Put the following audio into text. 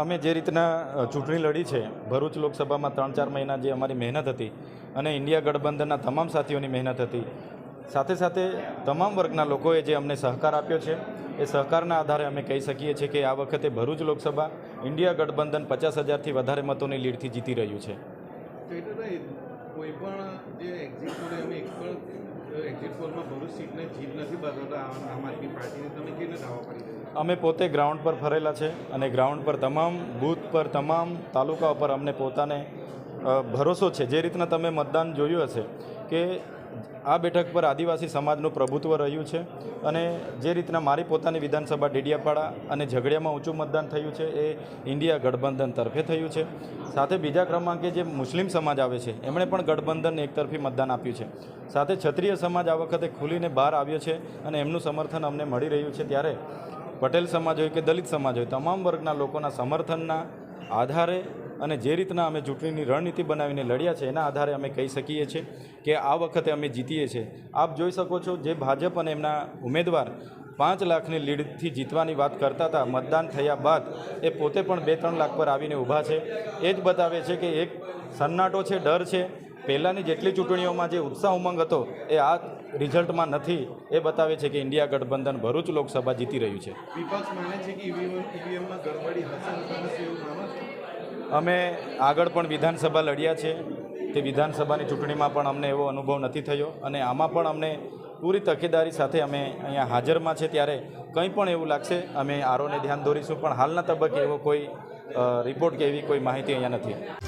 અમે જે રીતના ચૂંટણી લડી છે, ભરૂચ લોકસભામાં ત્રણ ચાર મહિના જે અમારી મહેનત હતી અને ઇન્ડિયા ગઠબંધનના તમામ સાથીઓની મહેનત હતી, સાથે સાથે તમામ વર્ગના લોકોએ જે અમને સહકાર આપ્યો છે, એ સહકારના આધારે અમે કહી શકીએ છીએ કે આ વખતે ભરૂચ લોકસભા ઇન્ડિયા ગઠબંધન પચાસ હજારથી વધારે મતોની લીડથી જીતી રહ્યું છે. એક્ઝિટ પોલમાં ભરૂચ સીટને જીત નથી બદલતા આમ આદમી પાર્ટીને તમે કેને દાવા રહ્યા અમે પોતે ગ્રાઉન્ડ પર ફરેલા છે અને ગ્રાઉન્ડ પર તમામ, બૂથ પર તમામ, તાલુકા પર અમને પોતાને ભરોસો છે. જે રીતના તમે મતદાન જોયું હશે કે આ બેઠક પર આદિવાસી સમાજનું પ્રભુત્વ રહ્યું છે અને જે રીતના મારી પોતાની વિધાનસભા ડેડિયાપાડા અને ઝઘડિયામાં ઊંચું મતદાન થયું છે એ ઇન્ડિયા ગઠબંધન તરફે થયું છે. સાથે બીજા ક્રમાંકે જે મુસ્લિમ સમાજ આવે છે, એમણે પણ ગઠબંધનને એકતરફી મતદાન આપ્યું છે. સાથે ક્ષત્રિય સમાજ આ વખતે ખુલીને બહાર આવ્યો છે અને એમનું સમર્થન અમને મળી રહ્યું છે. ત્યારે પટેલ સમાજ હોય કે દલિત સમાજ હોય, તમામ વર્ગના લોકોના સમર્થનના આધારે અને જે રીતના અમે ચૂંટણીની રણનીતિ બનાવીને લડ્યા છે, એના આધારે અમે કહી શકીએ છીએ કે આ વખતે અમે જીતીએ છીએ. આપ જોઈ શકો છો જે ભાજપ અને એમના ઉમેદવાર પાંચ લાખની લીડથી જીતવાની વાત કરતા હતા, મતદાન થયા બાદ એ પોતે પણ બે ત્રણ લાખ પર આવીને ઊભા છે. એ જ બતાવે છે કે એક સન્નાટો છે, ડર છે. પહેલાંની જેટલી ચૂંટણીઓમાં જે ઉત્સાહ ઉમંગ હતો, એ આ રિઝલ્ટમાં નથી. એ બતાવે છે કે ઇન્ડિયા ગઠબંધન ભરૂચ લોકસભા જીતી રહ્યું છે. વિપક્ષ માને છે કે ઈવીએમમાં ગડબડી હશે અમે આગળ પણ વિધાનસભા લડ્યા છે. તે વિધાનસભાની ચૂંટણીમાં પણ અમને એવો અનુભવ નથી થયો અને આમાં પણ અમને પૂરી તકેદારી સાથે અમે અહીંયા હાજરમાં છે ત્યારે કંઈ પણ એવું લાગશે, અમે આરોને ધ્યાન દોરીશું, પણ હાલના તબક્કે એવો કોઈ રિપોર્ટ કે એવી કોઈ માહિતી અહીંયા નથી.